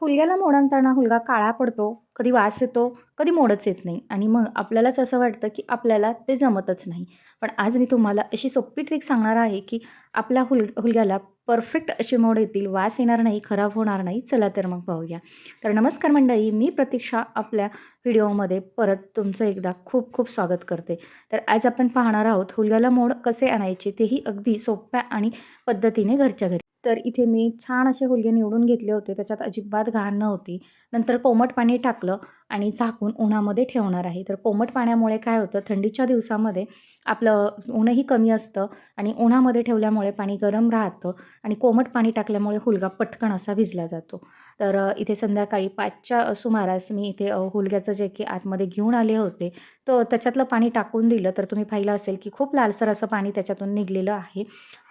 हुलग्याला मोड आणताना हुलगा काळा पडतो कधी वास येतो कधी मोडच येत नाही. आणि मग आपल्यालाच असं वाटतं की आपल्याला ते जमतच नाही. पण आज मी तुम्हाला अशी सोपी ट्रिक सांगणार आहे की आपल्या हुल हुलग्याला परफेक्ट असे मोड येतील वास येणार नाही खराब होणार नाही चला तर मग पाहूया. तर नमस्कार मंडळी मी प्रतीक्षा आपल्या व्हिडिओमध्ये परत तुमचं एकदा खूप खूप स्वागत करते. तर आज आपण पाहणार आहोत हुलग्याला मोड कसे आणायचे तेही अगदी सोप्या आणि पद्धतीने घरच्या घरी. तर इथे मी छान असे हुलगे निवडून घेतले होते. त्याच्यात अजिबात घाण नव्हती. नंतर कोमट पाणी टाकलं. आणि झाकून उन्हामध्ये ठेवणार आहे. तर कोमट पाण्यामुळे काय होतं? थंडीच्या दिवसामध्ये आपलं ऊनही कमी असतं आणि उन्हामध्ये ठेवल्यामुळे पाणी गरम राहतं आणि कोमट पाणी टाकल्यामुळे हुलगा पटकन असा भिजला जातो. तर इथे संध्याकाळी पाचच्या सुमारास मी इथे हुलग्याचं जे की आतमध्ये घेऊन आले होते तो त्याच्यातलं पाणी टाकून दिलं. तर तुम्ही पाहिलं असेल की खूप लालसर असं पाणी त्याच्यातून निघलेलं आहे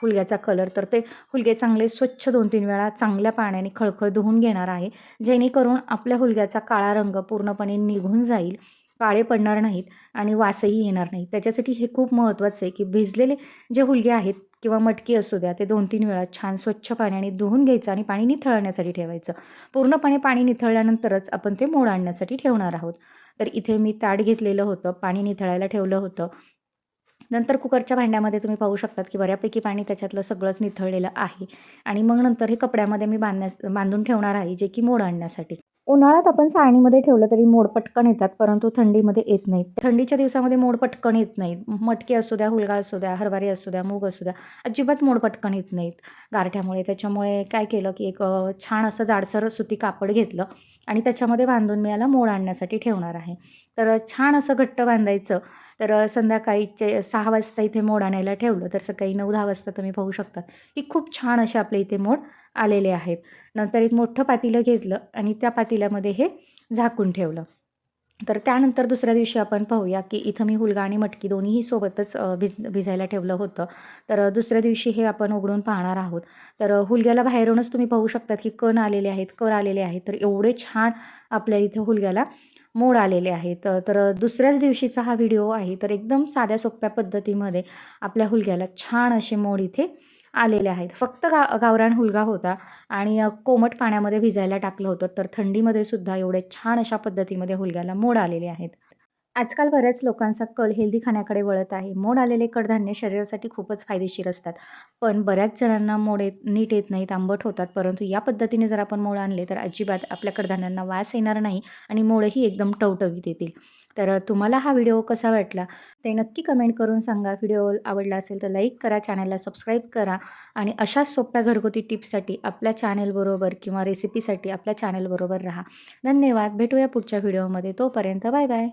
हुलग्याचा कलर. तर ते हुलगे चांगले स्वच्छ दोन तीन वेळा चांगल्या पाण्याने खळखळ धुवून घेणार आहे. जेणेकरून आपल्या हुलग्याचा काळा रंग पूर्ण पूर्णपणे निघून जाईल काळे पडणार नाहीत आणि वासही येणार नाही. त्याच्यासाठी हे खूप महत्त्वाचं आहे की भिजलेले जे हुलगे आहेत किंवा मटकी असू द्या ते दोन तीन वेळा छान स्वच्छ पाण्याने धुवून घ्यायचं आणि पाणी निथळण्यासाठी ठेवायचं. पूर्णपणे पाणी निथळल्यानंतरच आपण ते मोड आणण्यासाठी ठेवणार आहोत. तर इथे मी ताट घेतलेलं होतं पाणी निथळायला ठेवलं होतं. नंतर कुकरच्या भांड्यामध्ये तुम्ही पाहू शकतात की बऱ्यापैकी पाणी त्याच्यातलं सगळंच निथळलेलं आहे. आणि मग नंतर हे कपड्यामध्ये मी बांधण्यास बांधून ठेवणार आहे जे की मोड आणण्यासाठी. उन्हाळ्यात आपण चाळणीमध्ये ठेवलं तरी मोड पटकन येतात परंतु थंडीमध्ये येत नाहीत. थंडीच्या दिवसामध्ये मोड पटकन येत नाहीत. मटके असू द्या हुलगा असू द्या हरवारी असू द्या मूग असू द्या अजिबात मोड पटकन येत नाहीत गारठ्यामुळे. त्याच्यामुळे काय केलं की एक छान असं जाडसर सुती कापड घेतलं आणि त्याच्यामध्ये बांधून मी याला मोड आणण्यासाठी ठेवणार आहे. तर छान असं घट्ट बांधायचं. तर संध्याकाळीचे सहा वाजता इथे मोड आणायला ठेवलं. तर सकाळी नऊ दहा वाजता तुम्ही पाहू शकता की खूप छान असे आपले इथे मोड आलेले आहेत. नंतर एक मोठं पातीलं घेतलं आणि त्या पातेल्यामध्ये हे झाकून ठेवलं. तर त्यानंतर दुसऱ्या दिवशी आपण पाहूया की इथं मी हुलगा आणि मटकी दोन्हीही सोबतच भिज भिजायला ठेवलं होतं. तर दुसऱ्या दिवशी हे आपण उघडून पाहणार आहोत. तर हुलग्याला बाहेरूनच तुम्ही पाहू शकतात की कण आलेले आहेत कर आलेले आहेत. तर एवढे छान आपल्या इथं हुलग्याला मोड आलेले आहेत. तर दुसऱ्याच दिवशीचा हा व्हिडिओ आहे. तर एकदम साध्या सोप्या पद्धतीमध्ये आपल्या हुलग्याला छान असे मोड इथे आलेले आहेत. फक्त गा गावरान हुलगा होता आणि कोमट पाण्यामध्ये भिजायला टाकलं होतं. तर थंडीमध्ये सुद्धा एवढे छान अशा पद्धतीमध्ये हुलग्याला मोड आलेले आहेत. आजकाल बऱ्याच लोकांचा कल हेल्दी खाण्याकडे वळत आहे. मोड आलेले कडधान्य शरीरासाठी खूपच फायदेशीर असतात. पण बऱ्याच जणांना मोड येत नीट येत नाहीत आंबट होतात. परंतु या पद्धतीने जर आपण मोड आणले तर अजिबात आपल्या कडधान्यांना वास येणार नाही आणि मोडही एकदम टवटवीत येतील. तर तुम्हाला हा व्हिडिओ कसा वाटला? ते नक्की कमेंट करून सांगा. व्हिडिओ आवडला असेल तर लाईक करा. चॅनलला सबस्क्राईब करा. आणि अशाच सोप्या घरगुती टिप्ससाठी आपल्या चॅनलबरोबर किंवा रेसिपीसाठी आपल्या चॅनलबरोबर राहा. धन्यवाद. भेटूया पुढच्या व्हिडिओमध्ये तोपर्यंत बाय बाय